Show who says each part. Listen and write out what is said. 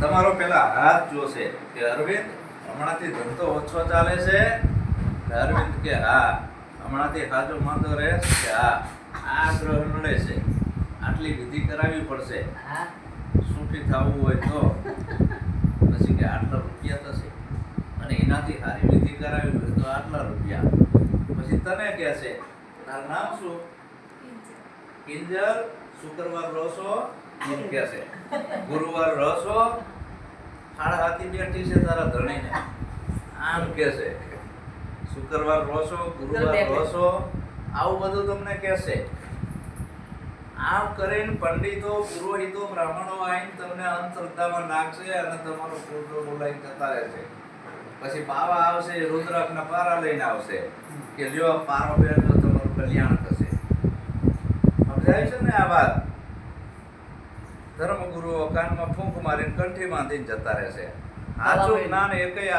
Speaker 1: તમારો પેલા હાથ જોશે કે અરવિંદ હમણાંથી ધંધો ઓછો ચાલે છે? અરવિંદ કે હા હમણાંથી હાજો માંદો રહે કે હા આ ગ્રહ નડે છે. આટલી વિધિ કરાવી પડશે.
Speaker 2: હા.
Speaker 1: સુખી થવું હોય તો પછી કે આટલા રૂપિયા થશે. અને એનાથી સારી વિધિ કરાવી હોય તો આટલા રૂપિયા. પછી તને કહે છે તારું નામ શું? કિંજલ? શુક્રવાર રસો એમ છે. ગુરુવાર રોસો સાડા રાતી બેઠી છે તારા ધણીને. આમ કે છે. શુક્રવાર રસો ગુરુવાર રસો આવું બધું તમને કહેશે આમ કરીને પંડિતો પુરોહિતો બ્રાહ્મણો આવીને તમને અંધશ્રદ્ધામાં નાખશે અને તમારો પૂર્ણ બોલાઈ જતા રહેશે. પછી બાવા આવશે રુદ્રાક્ષના પારા લઈને આવશે. કે લ્યો પારો પહેરજો તમારું કલ્યાણ સમજાય છે ને આ વાત? ધર્મગુરુઓ કાનમાં ફૂંક મારીને કંઠી બાંધીને જતા રહેશે સાચું જ્ઞાન એકેય